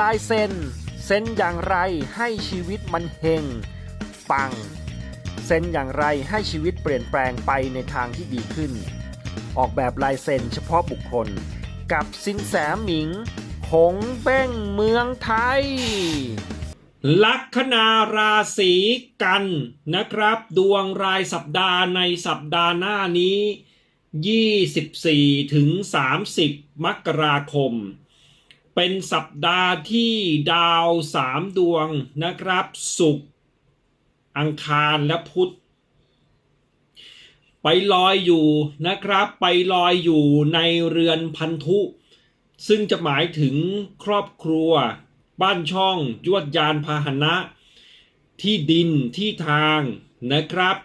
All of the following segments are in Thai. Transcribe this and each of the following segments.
ลายเซ็นเซ็นอย่างไรให้ชีวิตมันเฮงปังเซ็นอย่างไรให้ชีวิตเปลี่ยนแปลงไปในทางที่ดีขึ้น ออกแบบลายเซ็นเฉพาะบุคคล กับสินแสหมิง หงเบ้งเมืองไทย ลัคนาราศีกันนะครับ ดวงรายสัปดาห์ในสัปดาห์หน้านี้ 24ถึง30 มกราคม เป็นสัปดาห์ที่ดาวสามดวงนะครับศุกร์อังคารและพุธไปลอยอยู่นะครับ ไปลอยอยู่ในเรือนพันธุ ซึ่งจะหมายถึงครอบครัว บ้านช่องยวดยานพาหนะ ที่ดินที่ทางนะครับ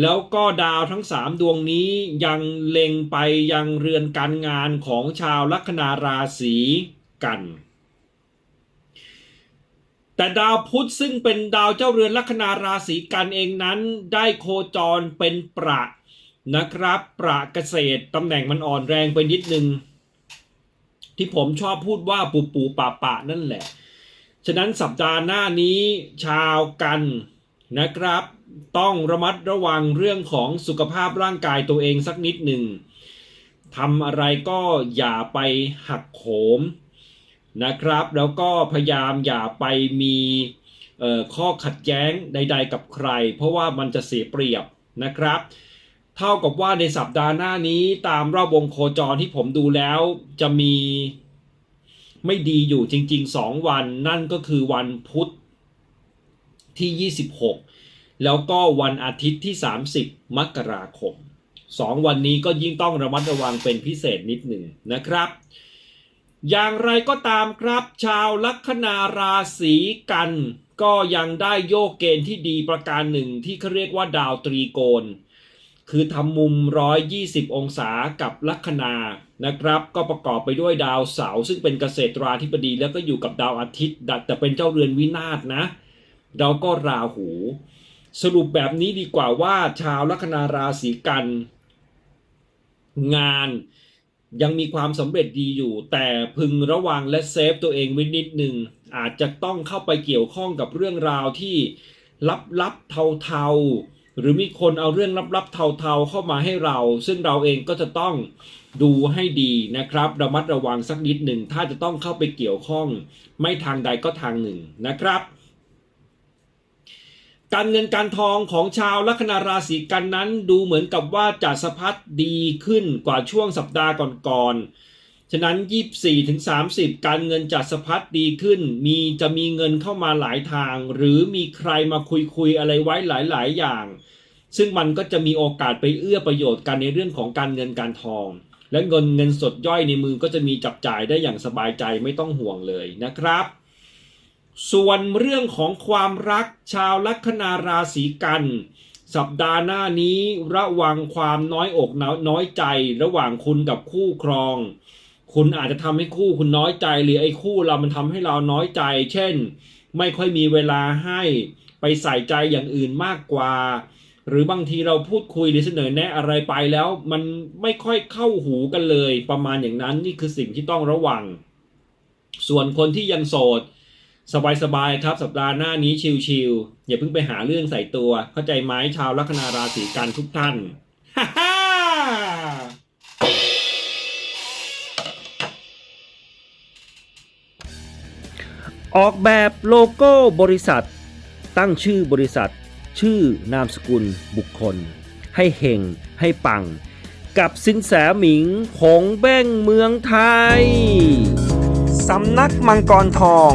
แล้วก็ดาวทั้งสามดวงนี้ยังเล็งไปยังเรือนการงานของชาวลัคนาราศี กัน แต่ดาวพุธซึ่งเป็นดาวเจ้าเรือนลัคนาราศีกันเองนั้น ได้โคจรเป็นประนะครับ ประเกษตรตำแหน่งมันอ่อนแรงไปนิดนึง ที่ผมชอบพูดว่าปูปูปะปะนั่นแหละ ฉะนั้นสัปดาห์หน้านี้ชาวกันนะครับ ต้องระมัดระวังเรื่องของสุขภาพร่างกายตัวเองสักนิดหนึ่งทำอะไรก็อย่าไปหักโหม นะครับ แล้วก็พยายามอย่าไปมีข้อขัดแย้งใด ๆ กับใคร เพราะว่ามันจะเสียเปรียบนะครับ เท่ากับว่าในสัปดาห์หน้านี้ตามรอบวงโคจรที่ผมดูแล้วจะมีไม่ดีอยู่จริง ๆ 2 วัน นั่นก็คือวันพุธที่ 26 แล้วก็วันอาทิตย์ที่ 30 มกราคม 2 วันนี้ก็ยิ่งต้องระมัดระวังเป็นพิเศษนิดหนึ่งนะครับ อย่างไรก็ตามครับ ชาวลัคนาราศีกัน ก็ยังได้โยกเกณฑ์ที่ดีประการหนึ่งที่เขาเรียกว่าดาวตรีโกณคือทำมุม 120 องศากับลัคนานะครับ ก็ประกอบไปด้วยดาวเสาร์ซึ่งเป็นเกษตราธิบดีแล้วก็อยู่กับดาวอาทิตย์ดัแต่เป็นเจ้าเรือนวินาศนะเราก็ราหู สรุปแบบนี้ดีกว่าว่าชาวลัคนาราศีกัน งาน ยังมีความสำเร็จดีอยู่ แต่พึงระวังและเซฟตัวเองไว้นิดหนึ่งอาจจะต้องเข้าไปเกี่ยวข้องกับเรื่องราวที่ลับๆเทาๆ หรือมีคนเอาเรื่องลับๆเทาๆเข้ามาให้เรา ซึ่งเราเองก็จะต้องดูให้ดีนะครับระมัดระวังสักนิดหนึ่งถ้าจะต้องเข้าไปเกี่ยวข้อง ไม่ทางใดก็ทางหนึ่งนะครับ การเงินการทองของชาวลัคนาราศีกันนั้นดูเหมือนกับว่าจะสะพัดดีขึ้นกว่าช่วงสัปดาห์ก่อนๆ ฉะนั้น 24ถึง30 การเงินจะสะพัดดีขึ้น มีจะมีเงินเข้ามาหลายทาง หรือมีใครมาคุยคุยๆอะไรไว้หลายๆ อย่าง ซึ่งมันก็จะมีโอกาสไปเอื้อประโยชน์กันในเรื่องของการเงินการทอง และเงินเงินสดย่อยในมือก็จะมีจับจ่ายได้อย่างสบายใจไม่ต้องห่วงเลยนะครับ ส่วนเรื่องของความรักชาวลัคนาราศีกัน สัปดาห์หน้านี้ระวังความน้อยอกน้อยใจระหว่างคุณกับคู่ครอง คุณอาจจะทำให้คู่คุณน้อยใจ หรือไอ้คู่เรามันทำให้เราน้อยใจ เช่น ไม่ค่อยมีเวลาให้ไปใส่ใจอย่างอื่นมากกว่า หรือบางทีเราพูดคุยหรือเสนอแนะอะไรไปแล้ว มันไม่ค่อยเข้าหูกันเลย ประมาณอย่างนั้นนี่คือสิ่งที่ต้องระวัง ส่วนคนที่ยังโสด สบายๆครับสัปดาห์หน้านี้ชิลๆอย่าเพิ่งไปหาเรื่องใส่ตัว เข้าใจไหมชาวลัคนาราศีกันทุกท่านฮ่าฮ่าออกแบบโลโก้บริษัท ตั้งชื่อบริษัท ชื่อนามสกุลบุคคล ให้เฮงให้ปัง กับสินแสหมิงหงแบ้งเมืองไทย สำนักมังกรทอง